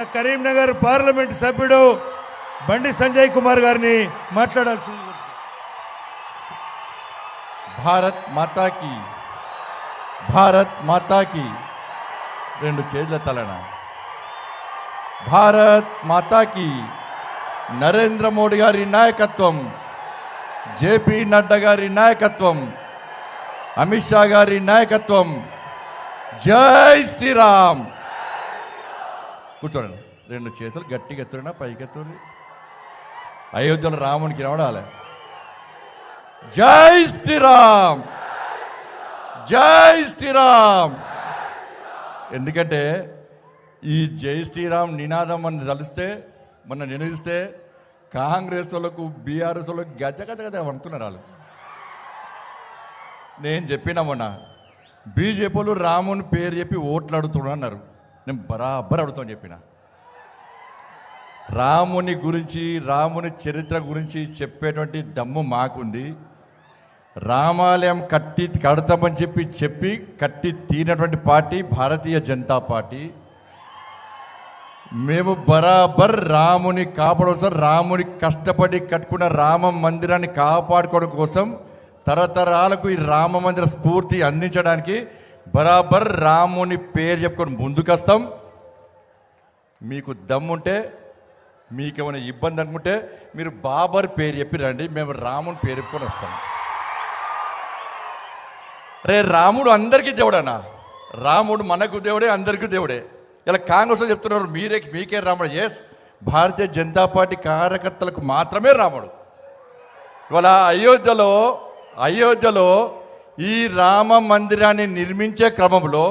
Karimnagar parliament సభ్యుడు బండి సంజయ్ కుమార్ గారిని మాట్లాడాల్సి భారత్ మాతాకి భారత్ మాతాకి రెండు చేతుల తలన? భారత్ మాతాకి నరేంద్ర మోడీ గారి నాయకత్వం జేపీ నడ్డా గారి నాయకత్వం అమిత్ షా గారి నాయకత్వం. జై శ్రీరామ్! కూర్చోండి. రెండు చేతులు గట్టిగా ఎత్తుడినా పైకి ఎత్తుడి అయోధ్యలో రామునికి రావడాలి జై శ్రీరామ్! జై శ్రీరామ్! ఎందుకంటే ఈ జై శ్రీరామ్ నినాదం అని తలిస్తే మొన్న నినదిస్తే కాంగ్రెస్ వాళ్ళకు బీఆర్ఎస్ వాళ్ళకు గజ గజ గజ వండుతున్నారు వాళ్ళు. నేను చెప్పిన మొన్న బీజేపీ వాళ్ళు రాముని పేరు చెప్పి ఓట్లు అన్నారు నేను బరాబర్ అడుగుతాం చెప్పిన. రాముని గురించి రాముని చరిత్ర గురించి చెప్పేటువంటి దమ్ము మాకుంది. రామాలయం కట్టి కడతామని చెప్పి చెప్పి కట్టి తీనటువంటి పార్టీ భారతీయ జనతా పార్టీ. మేము బరాబర్ రాముని కాపాడడం కోసం రాముని కష్టపడి కట్టుకున్న రామ మందిరాన్ని కాపాడుకోవడం కోసం తరతరాలకు ఈ రామ మందిర స్ఫూర్తి అందించడానికి బరాబర్ రాముని పేరు చెప్పుకొని ముందుకొస్తాం. మీకు దమ్ముంటే మీకేమైనా ఇబ్బంది అనుకుంటే మీరు బాబర్ పేరు చెప్పి రండి మేము రాముని పేరు చెప్పుకొని వస్తాం. రే రాముడు అందరికీ దేవుడనా రాముడు మనకు దేవుడే అందరికీ దేవుడే. ఇలా కాంగ్రెస్ చెప్తున్నారు మీరే మీకే రాముడు. ఎస్ భారతీయ జనతా పార్టీ కార్యకర్తలకు మాత్రమే రాముడు. ఇవాళ అయోధ్యలో అయోధ్యలో ఈ రామ మందిరాన్ని నిర్మించే క్రమంలో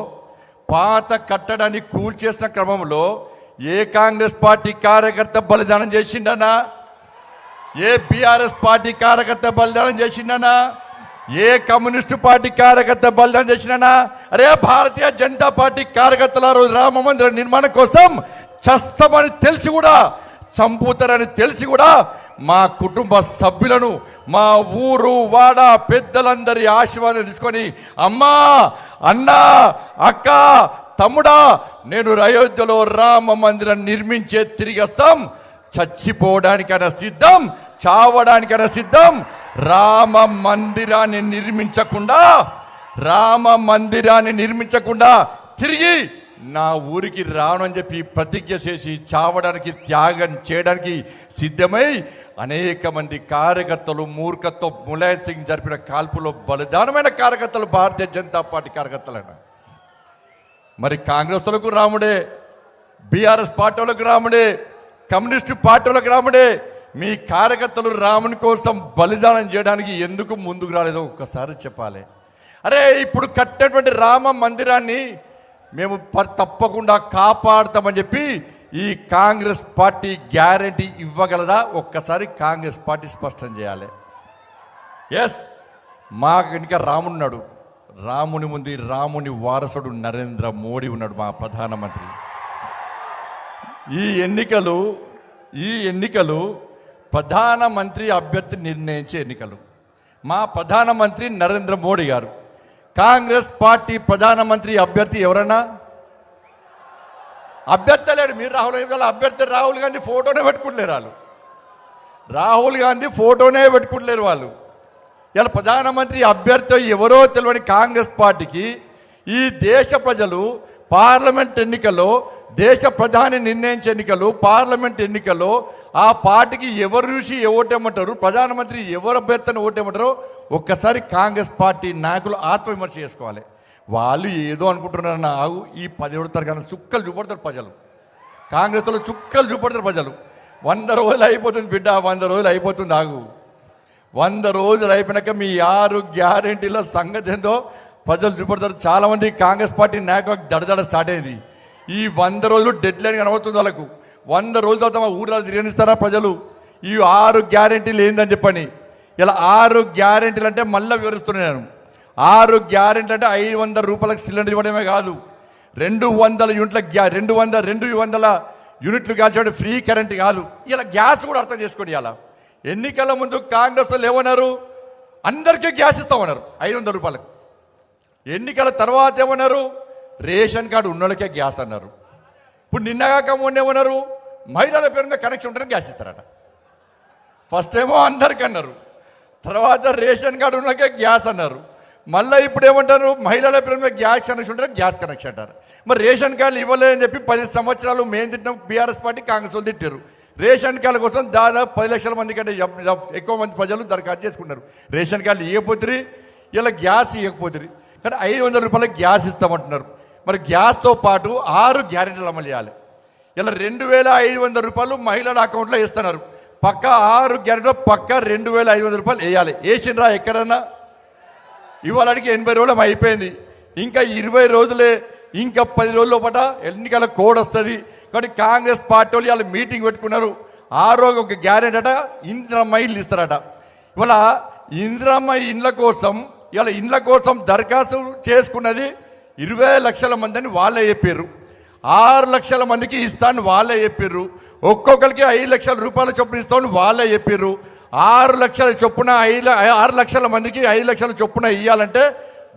పాత కట్టడాన్ని కూల్చేసిన క్రమంలో ఏ కాంగ్రెస్ పార్టీ కార్యకర్త బలిదానం చేసిండనా ఏ బీఆర్ఎస్ పార్టీ కార్యకర్త బలిదానం చేసిండనా ఏ కమ్యూనిస్టు పార్టీ కార్యకర్త బలిదానం చేసినా అరే భారతీయ జనతా పార్టీ కార్యకర్తల రోజు రామ మందిర నిర్మాణం కోసం చస్తామని తెలిసి కూడా చంపుతారని తెలిసి కూడా మా కుటుంబ సభ్యులను మా ఊరు వాడ పెద్దలందరి ఆశీర్వాదం తీసుకొని అమ్మా అన్నా అక్క తమ్ముడా నేను అయోధ్యలో రామ మందిరం నిర్మించే తిరిగి వస్తాం. చచ్చిపోవడానికైనా సిద్ధం చావడానికైనా సిద్ధం. రామ మందిరాన్ని నిర్మించకుండా రామ మందిరాన్ని నిర్మించకుండా తిరిగి నా ఊరికి రాను అని చెప్పి ప్రతిజ్ఞ చేసి చావడానికి త్యాగం చేయడానికి సిద్ధమై అనేక మంది కార్యకర్తలు మూర్ఖత్వం ములాయం సింగ్ జరిపిన కాల్పులో బలిదానమైన కార్యకర్తలు భారతీయ జనతా పార్టీ కార్యకర్తలైన. మరి కాంగ్రెస్లకు రాముడే బీఆర్ఎస్ పార్టీలకు రాముడే కమ్యూనిస్టు పార్టీలకు రాముడే మీ కార్యకర్తలు రాముని కోసం బలిదానం చేయడానికి ఎందుకు ముందుకు రాలేదో ఒక్కసారి చెప్పాలి. అరే ఇప్పుడు కట్టినటువంటి రామ మందిరాన్ని మేము తప్పకుండా కాపాడుతామని చెప్పి ఈ కాంగ్రెస్ పార్టీ గ్యారంటీ ఇవ్వగలదా? ఒక్కసారి కాంగ్రెస్ పార్టీ స్పష్టం చేయాలి. ఎస్ మాకు వెనుక రాముడు ఉన్నాడు. రాముని ముందు రాముని వారసుడు నరేంద్ర మోడీ ఉన్నాడు మా ప్రధానమంత్రి. ఈ ఎన్నికలు ఈ ఎన్నికలు ప్రధానమంత్రి అభ్యర్థి నిర్ణయించే ఎన్నికలు. మా ప్రధానమంత్రి నరేంద్ర మోడీ గారు. కాంగ్రెస్ పార్టీ ప్రధానమంత్రి అభ్యర్థి ఎవరన్నా? అభ్యర్థి లేడు. మీరు రాహుల్ గాంధీ అభ్యర్థి రాహుల్ గాంధీ ఫోటోనే పెట్టుకుంటలేరు వాళ్ళు. రాహుల్ గాంధీ ఫోటోనే పెట్టుకుంటలేరు వాళ్ళు. ఇలా ప్రధానమంత్రి అభ్యర్థి ఎవరో తెలియని కాంగ్రెస్ పార్టీకి ఈ దేశ ప్రజలు పార్లమెంట్ ఎన్నికల్లో దేశ ప్రధాని నిర్ణయించే ఎన్నికలు పార్లమెంట్ ఎన్నికల్లో ఆ పార్టీకి ఎవరు చూసి ఓటేమంటారు ప్రధానమంత్రి ఎవరు అభ్యర్థిని ఓటేమంటారో ఒక్కసారి కాంగ్రెస్ పార్టీ నాయకులు ఆత్మవిమర్శ చేసుకోవాలి. వాళ్ళు ఏదో అనుకుంటున్నారు ఆగు ఈ పదిహేడు కానీ చుక్కలు చూపడతారు ప్రజలు. కాంగ్రెస్లో చుక్కలు చూపడతారు ప్రజలు. వంద రోజులు అయిపోతుంది బిడ్డ వంద రోజులు అయిపోతుంది ఆగు. వంద రోజులు అయిపోయినాక మీ ఆరు గ్యారెంటీల సంగతి ఏందో ప్రజలు చూపడతారు. చాలా మంది కాంగ్రెస్ పార్టీ నాయకులకు దడదడ స్టార్ట్ అయింది. ఈ వంద రోజులు డెడ్ లైన్ కనబడుతుంది వాళ్ళకు. వంద రోజుల తర్వాత మా ఊర్లో తిరగనిస్తారా ప్రజలు? ఈ ఆరు గ్యారంటీలు ఏందని చెప్పని. ఇలా ఆరు గ్యారెంటీలు అంటే మళ్ళీ వివరిస్తున్నాను ఆరు గ్యారెంటీ అంటే ఐదు వందల రూపాయలకు సిలిండర్ ఇవ్వడమే కాదు. రెండు వందల యూనిట్ల గ్యా రెండు వందల రెండు వందల యూనిట్లు కాల్చడం ఫ్రీ కరెంట్ కాదు. ఇలా గ్యాస్ కూడా అర్థం చేసుకోండి ఇలా. ఎన్నికల ముందు కాంగ్రెస్ వాళ్ళు ఏమన్నారు? అందరికీ గ్యాస్ ఇస్తామన్నారు ఐదు వందల రూపాయలకు. ఎన్నికల తర్వాత ఏమన్నారు? రేషన్ కార్డు ఉన్నోళ్ళకే గ్యాస్ అన్నారు. ఇప్పుడు నిన్నగాక మొన్న ఏమన్నారు? మహిళల పేరు మీద కనెక్షన్ ఉంటే గ్యాస్ ఇస్తారట. ఫస్ట్ ఏమో అందరికీ అన్నారు. తర్వాత రేషన్ కార్డు ఉన్నకే గ్యాస్ అన్నారు. మళ్ళీ ఇప్పుడు ఏమంటారు మహిళల పేరు మీద గ్యాస్ కనెక్షన్ ఉంటారు గ్యాస్ కనెక్షన్ అంటారు. మరి రేషన్ కార్డులు ఇవ్వలేదని చెప్పి పది సంవత్సరాలు మేము తిట్టినాం బీఆర్ఎస్ పార్టీ కాంగ్రెస్ వాళ్ళు తిట్టారు. రేషన్ కార్డుల కోసం దాదాపు పది లక్షల మంది కంటే ఎక్కువ మంది ప్రజలు దరఖాస్తు చేసుకున్నారు. రేషన్ కార్డులు ఇవ్వకపోతుంది ఇలా గ్యాస్ ఇవ్వకపోతుంది కానీ ఐదు వందల రూపాయలు గ్యాస్ ఇస్తామంటున్నారు. మరి గ్యాస్తో పాటు ఆరు గ్యారెంటీలు అమలు చేయాలి. ఇలా రెండు వేల ఐదు వందల రూపాయలు మహిళల అకౌంట్లో ఇస్తున్నారు పక్క ఆరు గ్యారెంటీలో పక్క రెండు వేల ఐదు వందల రూపాయలు వేయాలి. వేసిండ్రా ఎక్కడన్నా? ఇవాళకి ఎనభై రోజులు అయిపోయింది. ఇంకా ఇరవై రోజులే ఇంకా పది రోజుల లోపల ఎన్నికల కోడ్ వస్తుంది. కానీ కాంగ్రెస్ పార్టీ వాళ్ళు వాళ్ళు మీటింగ్ పెట్టుకున్నారు. ఆ రోజు ఒక గ్యారెంటీ అట ఇంద్రమ్మ ఇల్లు ఇస్తారట. ఇవాళ ఇంద్రమ్మ ఇండ్ల కోసం ఇవాళ ఇండ్ల కోసం దరఖాస్తు చేసుకున్నది ఇరవై లక్షల మందిని వాళ్ళే చెప్పారు ఆరు లక్షల మందికి ఇస్తాను వాళ్ళే చెప్పారు ఒక్కొక్కరికి ఐదు లక్షల రూపాయల చొప్పున ఇస్తామని వాళ్ళే చెప్పారు ఆరు లక్షల చొప్పున ఐదు ఆరు లక్షల మందికి ఐదు లక్షల చొప్పున ఇవ్వాలంటే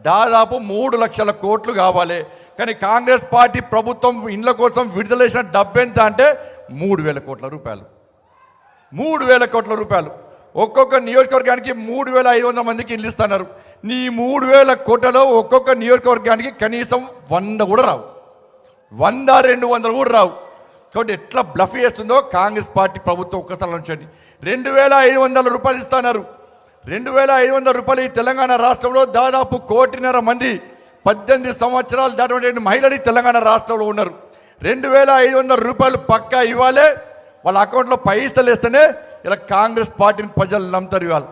దాదాపు మూడు లక్షల కోట్లు కావాలి. కానీ కాంగ్రెస్ పార్టీ ప్రభుత్వం ఇండ్ల కోసం విడుదల చేసిన డబ్బు ఎంత అంటే మూడు వేల కోట్ల రూపాయలు. మూడు వేల కోట్ల రూపాయలు. ఒక్కొక్క నియోజకవర్గానికి మూడు వేల ఐదు వందల మందికి ఇల్లు ఇస్తున్నారు. నీ మూడు వేల కోట్లలో ఒక్కొక్క నియోజకవర్గానికి కనీసం వంద కూడా రావు. వంద రెండు వందలు కూడా రావు. కాబట్టి ఎట్లా బ్లఫ్ చేస్తుందో కాంగ్రెస్ పార్టీ ప్రభుత్వం ఒక్కసారి ఉంచండి రెండు వేల ఐదు వందల రూపాయలు ఇస్తున్నారు. రెండు వేల ఐదు వందల రూపాయలు ఈ తెలంగాణ రాష్ట్రంలో దాదాపు కోటిన్నర మంది పద్దెనిమిది సంవత్సరాలు దాటినటువంటి మహిళలు తెలంగాణ రాష్ట్రంలో ఉన్నారు. రెండు వేల ఐదు వందల రూపాయలు పక్కా ఇవ్వాలి. వాళ్ళ అకౌంట్లో పైసలు వేస్తేనే ఇలా కాంగ్రెస్ పార్టీని ప్రజలు నమ్ముతారు ఇవాళ.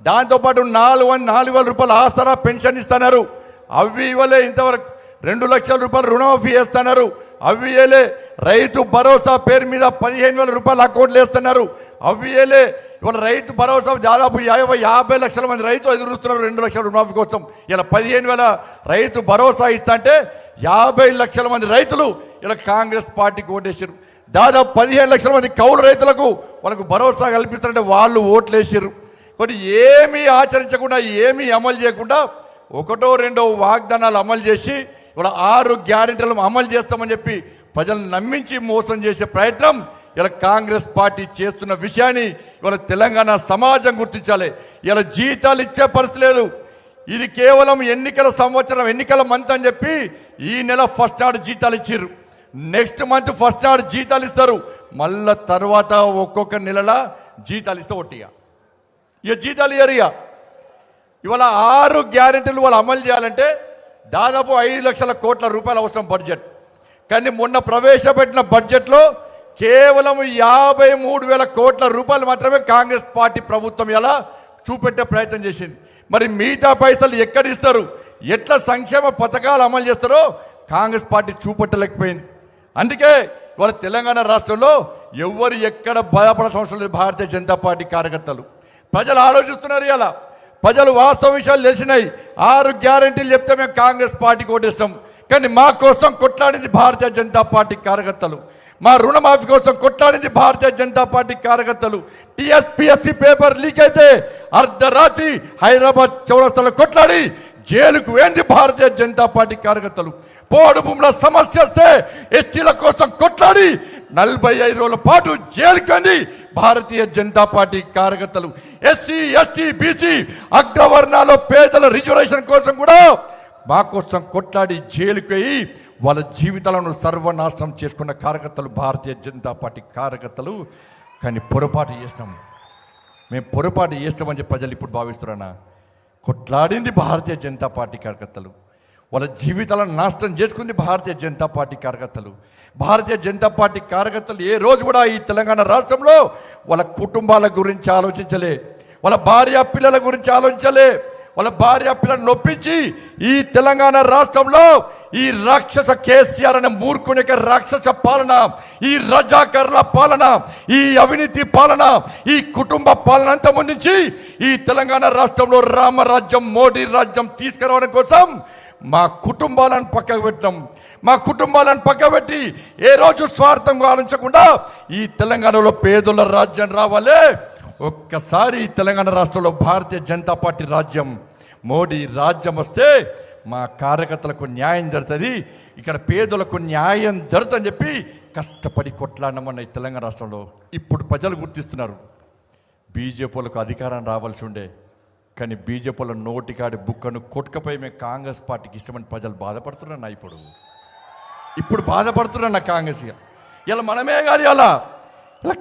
దాంతోపాటు నాలుగు వంద నాలుగు వేల రూపాయలు ఆస్తారా పెన్షన్ ఇస్తున్నారు. అవి ఇవ్వలే ఇంతవరకు. రెండు లక్షల రూపాయలు రుణమాఫీ చేస్తున్నారు. అవి ఇవ్వలే. రైతు భరోసా పేరు మీద పదిహేను వేల రూపాయలు అకౌంట్లు వేస్తున్నారు. అవి ఇవ్వలే ఇవాళ రైతు భరోసా దాదాపు యాభై యాభై లక్షల మంది రైతులు ఎదురుస్తున్నారు. రెండు లక్షల రుణమాఫీ కోసం. ఇలా పదిహేను వేల రైతు భరోసా ఇస్తా అంటే యాభై లక్షల మంది రైతులు ఇలా కాంగ్రెస్ పార్టీకి ఓటేసారు దాదాపు పదిహేను లక్షల మంది కౌలు రైతులకు వాళ్ళకు భరోసా కల్పిస్తారంటే వాళ్ళు ఓట్లు వేసారు కొన్ని ఏమీ ఆచరించకుండా ఏమీ అమలు చేయకుండా ఒకటో రెండో వాగ్దానాలు అమలు చేసి ఇవాళ ఆరు గ్యారెంటీలు అమలు చేస్తామని చెప్పి ప్రజలను నమ్మించి మోసం చేసే ప్రయత్నం ఇలా కాంగ్రెస్ పార్టీ చేస్తున్న విషయాన్ని ఇవాళ తెలంగాణ సమాజం గుర్తించాలి. ఇలా జీతాలు ఇచ్చే పరిస్థితి లేదు. ఇది కేవలం ఎన్నికల సంవత్సరం ఎన్నికల మంత్ అని చెప్పి ఈ నెల ఫస్ట్ నాడు జీతాలు ఇచ్చారు నెక్స్ట్ మంత్ ఫస్ట్ నాడు జీతాలు ఇస్తారు. మళ్ళా తర్వాత ఒక్కొక్క నెలల జీతాలు ఇస్తే ఒట్టిగా. ఇక జీతాలు ఇయ్యరు ఇక. ఇవాళ ఆరు గ్యారెంటీలు వాళ్ళు అమలు చేయాలంటే దాదాపు ఐదు లక్షల కోట్ల రూపాయలు అవసరం బడ్జెట్. కానీ మొన్న ప్రవేశపెట్టిన బడ్జెట్లో కేవలం యాభై మూడు వేల కోట్ల రూపాయలు మాత్రమే కాంగ్రెస్ పార్టీ ప్రభుత్వం ఎలా చూపెట్టే ప్రయత్నం చేసింది. మరి మిగతా పైసలు ఎక్కడ ఇస్తారు? ఎట్లా సంక్షేమ పథకాలు అమలు చేస్తారో కాంగ్రెస్ పార్టీ చూపెట్టలేకపోయింది. అందుకే ఇవాళ తెలంగాణ రాష్ట్రంలో ఎవరు ఎక్కడ బాధపడాల్సిన అవసరం లేదు భారతీయ జనతా పార్టీ కార్యకర్తలు. ప్రజలు ఆలోచిస్తున్నారు ఇలా. ప్రజలు వాస్తవ విషయాలు తెలిసినాయి. ఆరు గ్యారంటీలు చెప్తే మేము కాంగ్రెస్ పార్టీకి ఓటేస్తాం. కానీ మా కోసం కొట్లాడింది భారతీయ జనతా పార్టీ కార్యకర్తలు. మా రుణమాఫీ కోసం కొట్లాడింది భారతీయ జనతా పార్టీ కార్యకర్తలు. టీఎస్పీఎస్సీ పేపర్ లీక్ అయితే అర్ధరాత్రి హైదరాబాద్ చౌరస్తాలో కొట్లాడి జైలుకు వేంది భారతీయ జనతా పార్టీ కార్యకర్తలు. పోడు భూముల సమస్య వస్తే ఎస్టీల కోసం కొట్లాడి నలభై ఐదు రోజుల పాటు జైలుకు వెళ్ళి భారతీయ జనతా పార్టీ కార్యకర్తలు. ఎస్సీ ఎస్టీ బీసీ అగ్రవర్ణాల పేదల రిజర్వేషన్ కోసం కూడా మా కోసం కొట్లాడి జైలుకి వాళ్ళ జీవితాలను సర్వనాశనం చేసుకున్న కార్యకర్తలు భారతీయ జనతా పార్టీ కార్యకర్తలు. కానీ పొరపాటు చేసినాం. మేము పొరపాటు చేస్తామని చెప్పి ప్రజలు ఇప్పుడు భావిస్తున్నానా కొట్లాడింది భారతీయ జనతా పార్టీ కార్యకర్తలు. వాళ్ళ జీవితాలను నాశనం చేసుకుంది భారతీయ జనతా పార్టీ కార్యకర్తలు. భారతీయ జనతా పార్టీ కార్యకర్తలు ఏ రోజు కూడా ఈ తెలంగాణ రాష్ట్రంలో వాళ్ళ కుటుంబాల గురించి ఆలోచించలే. వాళ్ళ భార్య పిల్లల గురించి ఆలోచించలే. వాళ్ళ భార్య పిల్లని నొప్పించి ఈ తెలంగాణ రాష్ట్రంలో ఈ రాక్షస కేసీఆర్ అనే మూర్ఖుని యొక్క రాక్షస పాలన ఈ రజాకర్ల పాలన ఈ అవినీతి పాలన ఈ కుటుంబ పాలన అంతా ముందుంచి ఈ తెలంగాణ రాష్ట్రంలో రామరాజ్యం మోడీ రాజ్యం తీసుకురావడం కోసం మా కుటుంబాలను పక్కకు పెట్టడం మా కుటుంబాలను పక్కబెట్టి ఏ రోజు స్వార్థంగా ఆలోచించకుండా ఈ తెలంగాణలో పేదల రాజ్యం రావాలే. ఒక్కసారి తెలంగాణ రాష్ట్రంలో భారతీయ జనతా పార్టీ రాజ్యం మోడీ రాజ్యం వస్తే మా కార్యకర్తలకు న్యాయం జరుగుతుంది. ఇక్కడ పేదలకు న్యాయం జరుగుతుందని చెప్పి కష్టపడి కొట్లాడినామన్న ఈ తెలంగాణ రాష్ట్రంలో. ఇప్పుడు ప్రజలు గుర్తిస్తున్నారు. బీజేపీలకు అధికారం రావాల్సి ఉండే. కానీ బీజేపీల నోటికాడి బుక్కను కొట్టుకపోయి మేము కాంగ్రెస్ పార్టీకి ఇష్టమని ప్రజలు బాధపడుతున్నా ఇప్పుడు. ఇప్పుడు బాధపడుతున్నా కాంగ్రెస్ ఇలా మనమే కాదు అలా ఇలా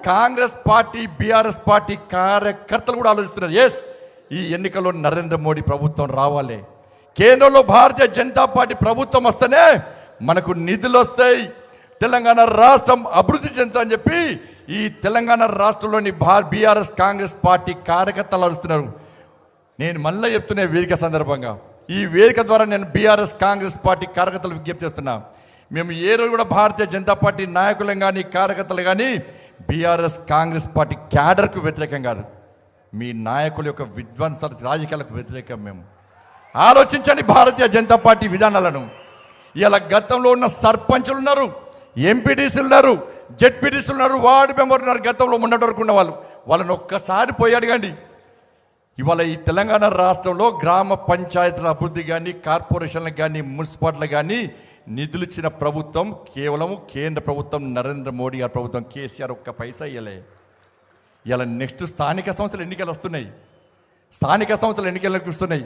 కాంగ్రెస్ పార్టీ బీఆర్ఎస్ పార్టీ కార్యకర్తలు కూడా ఆలోచిస్తున్నారు. ఎస్ ఈ ఎన్నికల్లో నరేంద్ర మోడీ ప్రభుత్వం రావాలి. కేంద్రంలో భారతీయ జనతా పార్టీ ప్రభుత్వం వస్తేనే మనకు నిధులు వస్తాయి. తెలంగాణ రాష్ట్రం అభివృద్ధి చెందుతుందని చెప్పి ఈ తెలంగాణ రాష్ట్రంలోని భార్ బీఆర్ఎస్ కాంగ్రెస్ పార్టీ కార్యకర్తలు ఆలోచిస్తున్నారు. నేను మళ్ళీ చెప్తున్నా వేదిక సందర్భంగా ఈ వేదిక ద్వారా నేను బీఆర్ఎస్ కాంగ్రెస్ పార్టీ కార్యకర్తలు విజ్ఞప్తి చేస్తున్నా. మేము ఏ రోజు కూడా భారతీయ జనతా పార్టీ నాయకులం కానీ కార్యకర్తలు కానీ బీఆర్ఎస్ కాంగ్రెస్ పార్టీ క్యాడర్కు వ్యతిరేకం కాదు. మీ నాయకుల యొక్క విధ్వంస రాజకీయాలకు వ్యతిరేకం మేము. ఆలోచించండి భారతీయ జనతా పార్టీ విధానాలను. ఇలా గతంలో ఉన్న సర్పంచులు ఉన్నారు ఎంపీటీసీలు ఉన్నారు జెడ్పీటీసీలు ఉన్నారు వార్డు మెంబర్ ఉన్నారు గతంలో ఉన్నట్టు వరకు ఉన్న వాళ్ళు. వాళ్ళని ఒక్కసారి పోయి అడగండి. ఇవాళ ఈ తెలంగాణ రాష్ట్రంలో గ్రామ పంచాయతీల అభివృద్ధి కానీ కార్పొరేషన్లకు కానీ మున్సిపాలిటీలు కానీ నిధులు ఇచ్చిన ప్రభుత్వం కేవలం కేంద్ర ప్రభుత్వం నరేంద్ర మోడీ గారి ప్రభుత్వం కేసీఆర్ ఒక్క పైసా ఇవ్వలే ఇలా నెక్స్ట్ స్థానిక సంస్థలు ఎన్నికలు వస్తున్నాయి. స్థానిక సంస్థలు ఎన్నికలకు వస్తున్నాయి.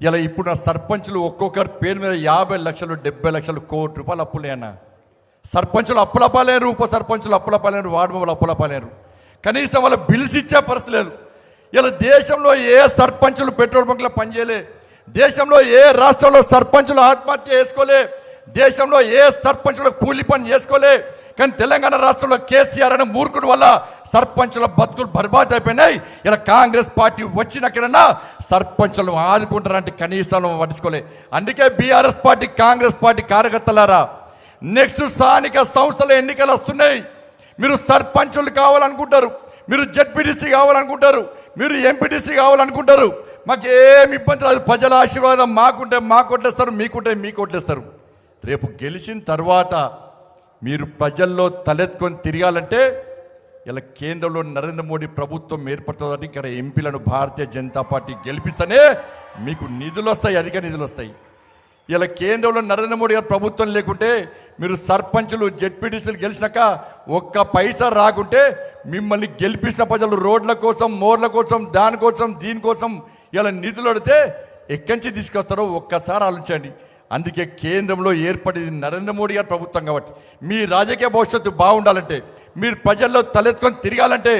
ఇలా ఇప్పుడు నా సర్పంచులు ఒక్కొక్కరి పేరు మీద యాభై లక్షలు డెబ్బై లక్షలు కోటి రూపాయలు అప్పులేనా సర్పంచులు అప్పులపాలేరు ఉప సర్పంచులు అప్పులపాలేరు వార్డు మెంబర్లు అప్పులపాలేరు కనీసం వాళ్ళ బిల్స్ ఇచ్చే పరిస్థితి లేదు. ఇలా దేశంలో ఏ సర్పంచులు పెట్రోల్ బంక్లో పనిచేయలే? దేశంలో ఏ రాష్ట్రంలో సర్పంచులు ఆత్మహత్య చేసుకోలే? దేశంలో ఏ సర్పంచులు కూలి పని చేసుకోలే. కానీ తెలంగాణ రాష్ట్రంలో కేసీఆర్ అనే మూర్ఖుడు వల్ల సర్పంచుల బతుకులు బర్బాద్ అయిపోయినాయి. ఇలా కాంగ్రెస్ పార్టీ వచ్చినక్కడన్నా సర్పంచులను ఆదుకుంటారంటే కనీసం పట్టించుకోలే. అందుకే బీఆర్ఎస్ పార్టీ కాంగ్రెస్ పార్టీ కార్యకర్తలారా నెక్స్ట్ స్థానిక సంస్థల ఎన్నికలు వస్తున్నాయి. మీరు సర్పంచులు కావాలనుకుంటారు. మీరు జడ్పీటీసీ కావాలనుకుంటారు. మీరు ఎంపీటీసీ కావాలనుకుంటారు. మాకు ఏమి ఇబ్బంది రాదు. ప్రజల ఆశీర్వాదం మాకుంటే మాకు కొట్టేస్తారు మీకుంటే మీకు కొట్లేస్తారు రేపు గెలిచిన తర్వాత మీరు ప్రజల్లో తలెత్తుకొని తిరగాలంటే ఇలా కేంద్రంలో నరేంద్ర మోడీ ప్రభుత్వం ఏర్పడుతుందని ఇక్కడ ఎంపీలను భారతీయ జనతా పార్టీ గెలిపిస్తేనే మీకు నిధులు వస్తాయి అధిక నిధులు వస్తాయి. ఇలా కేంద్రంలో నరేంద్ర మోడీ గారు ప్రభుత్వం లేకుంటే మీరు సర్పంచులు జెడ్పీటీసీలు గెలిచినాక ఒక్క పైసా రాకుంటే మిమ్మల్ని గెలిపించిన ప్రజలు రోడ్ల కోసం మోర్ల కోసం దానికోసం దీనికోసం ఇలా నిధులు అడితే ఎక్కడి నుంచి తీసుకొస్తారో ఒక్కసారి ఆలోచించండి. అందుకే కేంద్రంలో ఏర్పడింది నరేంద్ర మోడీ గారి ప్రభుత్వం కాబట్టి. మీ రాజకీయ భవిష్యత్తు బాగుండాలంటే మీరు ప్రజల్లో తలెత్తుకొని తిరగాలంటే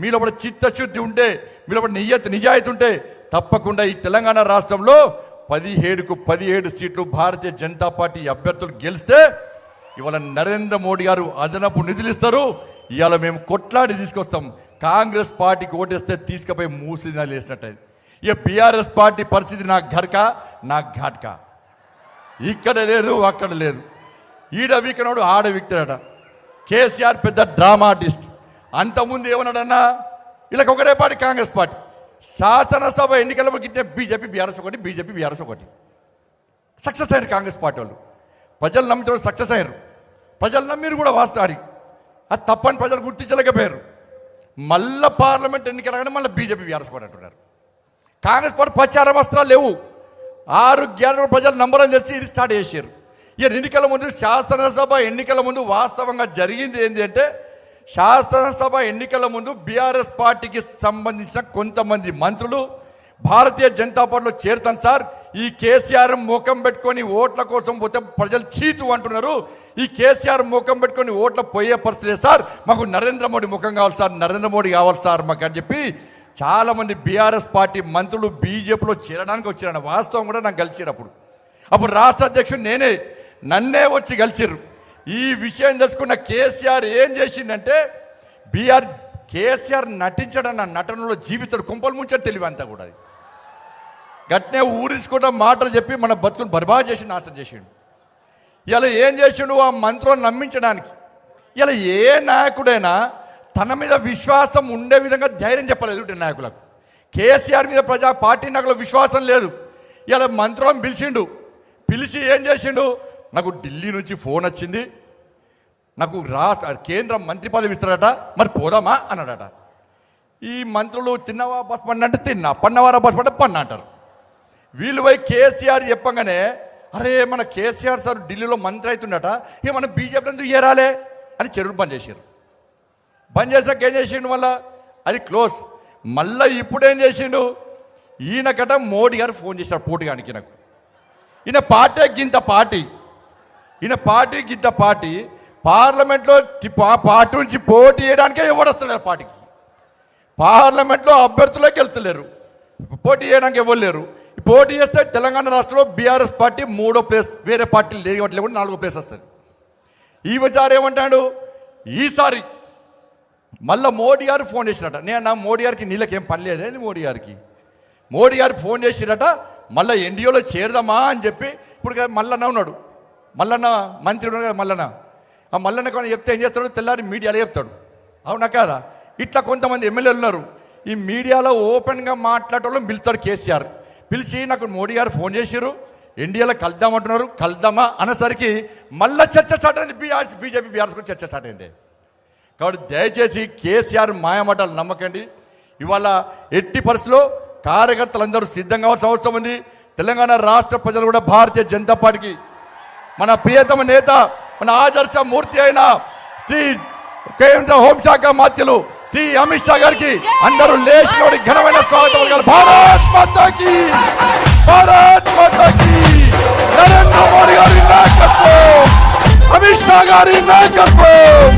మీలో కూడా చిత్తశుద్ధి ఉంటే మీలో కూడా నియ్యత నిజాయితీ ఉంటే తప్పకుండా ఈ తెలంగాణ రాష్ట్రంలో పదిహేడుకు పదిహేడు సీట్లు భారతీయ జనతా పార్టీ అభ్యర్థులు గెలిస్తే ఇవాళ నరేంద్ర మోడీ గారు అదనపు నిధులు ఇస్తారు. ఇవాళ మేము కొట్లాడి తీసుకొస్తాం. కాంగ్రెస్ పార్టీకి ఓటేస్తే తీసుకుపోయి మూసినాలు వేసినట్టు. ఇక బీఆర్ఎస్ పార్టీ పరిస్థితి నా ఘర్కా నా ఘాట్కా. ఇక్కడ లేదు అక్కడ లేదు. ఈడ వీకినాడు ఆడ వీక్తాడట. కేసీఆర్ పెద్ద డ్రామా ఆర్టిస్ట్ అంతకుముందు ఏమన్నాడన్నా వీళ్ళకి ఒకటే పార్టీ కాంగ్రెస్ పార్టీ. శాసనసభ ఎన్నికల గిట్టే బీజేపీ బీఆర్ఎస్ ఒకటి బీజేపీ బీఆర్ఎస్ ఒకటి. సక్సెస్ అయ్యారు కాంగ్రెస్ పార్టీ వాళ్ళు. ప్రజలు నమ్మితే సక్సెస్ అయ్యారు. ప్రజలు నమ్మిరు కూడా వాస్తారి అది తప్పని ప్రజలు గుర్తించలేకపోయారు. మళ్ళా పార్లమెంట్ ఎన్నికలగానే మళ్ళీ బీజేపీ బీఆర్ఎస్ కూడా అంటున్నారు. కాంగ్రెస్ పార్టీ ప్రచార వస్త్రాలు లేవు. ఆరు గ్యారెంటీ ప్రజలు నంబరం తెలిసి ఇది స్టార్ట్ చేశారు ఇక ఎన్నికల ముందు శాసనసభ ఎన్నికల ముందు వాస్తవంగా జరిగింది ఏంటి అంటే శాసనసభ ఎన్నికల ముందు బీఆర్ఎస్ పార్టీకి సంబంధించిన కొంతమంది మంత్రులు భారతీయ జనతా పార్టీలో చేరుతాను సార్. ఈ కేసీఆర్ ముఖం పెట్టుకొని ఓట్ల కోసం పోతే ప్రజలు చీతు అంటున్నారు. ఈ కేసీఆర్ ముఖం పెట్టుకొని ఓట్ల పోయే పరిస్థితి సార్. మాకు నరేంద్ర మోడీ ముఖం కావాలి సార్. నరేంద్ర మోడీ కావాలి సార్ మాకు అని చెప్పి చాలా మంది బీఆర్ఎస్ పార్టీ మంత్రులు బీజేపీలో చేరడానికి వచ్చారన్న వాస్తవం కూడా నాకు కలిసినప్పుడు. అప్పుడు రాష్ట్ర అధ్యక్షుడు నేనే నన్నే వచ్చి కలిసిర్రు. ఈ విషయం తెలుసుకున్న కేసీఆర్ ఏం చేసిందంటే బీఆర్ కేసీఆర్ నటించడం నా నటనలో జీవితాడు కుంపలు ముంచడం తెలివి అంతా కూడా అది. గట్నే ఊరించుకుంటా మాటలు చెప్పి మన బతుకుని బర్బాద్ చేసి నాశనం చేసిండు. ఇలా ఏం చేసిండు ఆ మంత్రులను నమ్మించడానికి? ఇలా ఏ నాయకుడైనా తన మీద విశ్వాసం ఉండే విధంగా ధైర్యం చెప్పలేదు ఎదుటి నాయకులకు. కేసీఆర్ మీద ప్రజా పార్టీ నాయకులకు విశ్వాసం లేదు. ఇలా మంత్రులను పిలిచిండు. పిలిచి ఏం చేసిండు? నాకు ఢిల్లీ నుంచి ఫోన్ వచ్చింది. నాకు రాష్ట్ర కేంద్ర మంత్రి పదవి ఇస్తాడట మరి పోదామా? అన్నాడట. ఈ మంత్రులు తిన్నవా బస్ పండి అంటే తిన్నా. పన్నవారా బస్ పంట పన్న అంటారు. వీళ్ళు పోయి కేసీఆర్ చెప్పగానే అరే మన కేసీఆర్ సార్ ఢిల్లీలో మంత్రి అవుతుండట. ఇక మన బీజేపీ ఎందుకు ఏరాలే? అని చెరువులు పని చేశారు పని చేసాక ఏం చేసిండు మళ్ళా? అది క్లోజ్. మళ్ళీ ఇప్పుడేం చేసిండు? ఈయనకట మోడీ గారు ఫోన్ చేశారు పోటీగానికి నాకు ఈయన పార్టీ గింత పార్టీ. ఈయన పార్టీ గింత పార్టీ. పార్లమెంట్లో పార్టీ నుంచి పోటీ చేయడానికే ఎవరు పార్టీకి. పార్లమెంట్లో అభ్యర్థులకు వెళ్తలేరు. పోటీ చేయడానికి ఎవరు లేరు. పోటీ చేస్తే తెలంగాణ రాష్ట్రంలో బీఆర్ఎస్ పార్టీ మూడో ప్లేస్ వేరే పార్టీలు లేవట్లేకుండా నాలుగో ప్లేస్ వస్తుంది. ఈ విచారం ఏమంటాడు? ఈసారి మళ్ళీ మోడీ గారు ఫోన్ చేసినట నేను నా మోడీ గారికి నీళ్ళకేం పని లేదేంది మోడీ గారికి మోడీ గారు ఫోన్ చేసిరట మళ్ళీ ఎన్డీఓలో చేరదామా అని చెప్పి ఇప్పుడు మల్లన్న ఉన్నాడు మల్లన్న మంత్రి ఉన్నాడు కదా మల్లన్న ఆ మల్లన్న కొన్ని చెప్తే ఏం చేస్తాడు తెల్లారి మీడియాలో చెప్తాడు అవునా కాదా ఇట్లా కొంతమంది ఎమ్మెల్యేలు ఉన్నారు ఈ మీడియాలో ఓపెన్గా మాట్లాడటం పిలుస్తారు కేసీఆర్ పిలిచి నాకు మోడీ గారు ఫోన్ చేసిరు ఎన్డీఏలో కలుద్దామంటున్నారు కలుద్దామా అనేసరికి మళ్ళీ చర్చ స్టార్ట్ అయింది బీఆర్ఎస్ బీజేపీ బీఆర్ఎస్ కూడా చర్చ స్టార్ట్ అయింది కాబట్టి దయచేసి కేసీఆర్ మాయమాటలు నమ్మకండి. ఇవాళ ఎట్టి పరిస్థితుల్లో కార్యకర్తలందరూ సిద్ధంగా కావాల్సిన అవసరం ఉంది. తెలంగాణ రాష్ట్ర ప్రజలు కూడా భారతీయ జనతా పార్టీకి మన ప్రియతమ నేత మన ఆదర్శ మూర్తి అయిన శ్రీ కేంద్ర హోంశాఖ మాత్యులు శ్రీ అమిత్ షా గారికి అందరూ లేచినోడి ఘనమైన స్వాగతం భారత్ మాతాకి! భారత్ మాతాకి! నరేంద్ర మోడీ గారి నాయకత్వం! అమిత్ షా గారి నాయకత్వం!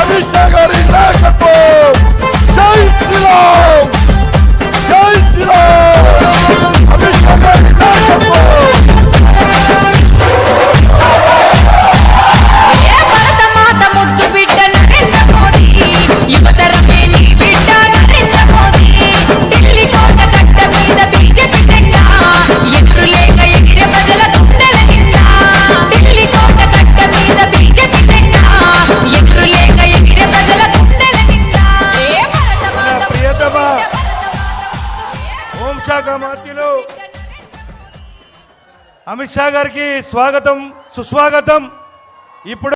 అమిత్ షా గారి నాయకత్వం జై శ్రీరామ్ జై శ్రీరామ్ అమిత్ షా గారి నాయకత్వం షా గారికి స్వాగతం సుస్వాగతం. ఇప్పుడు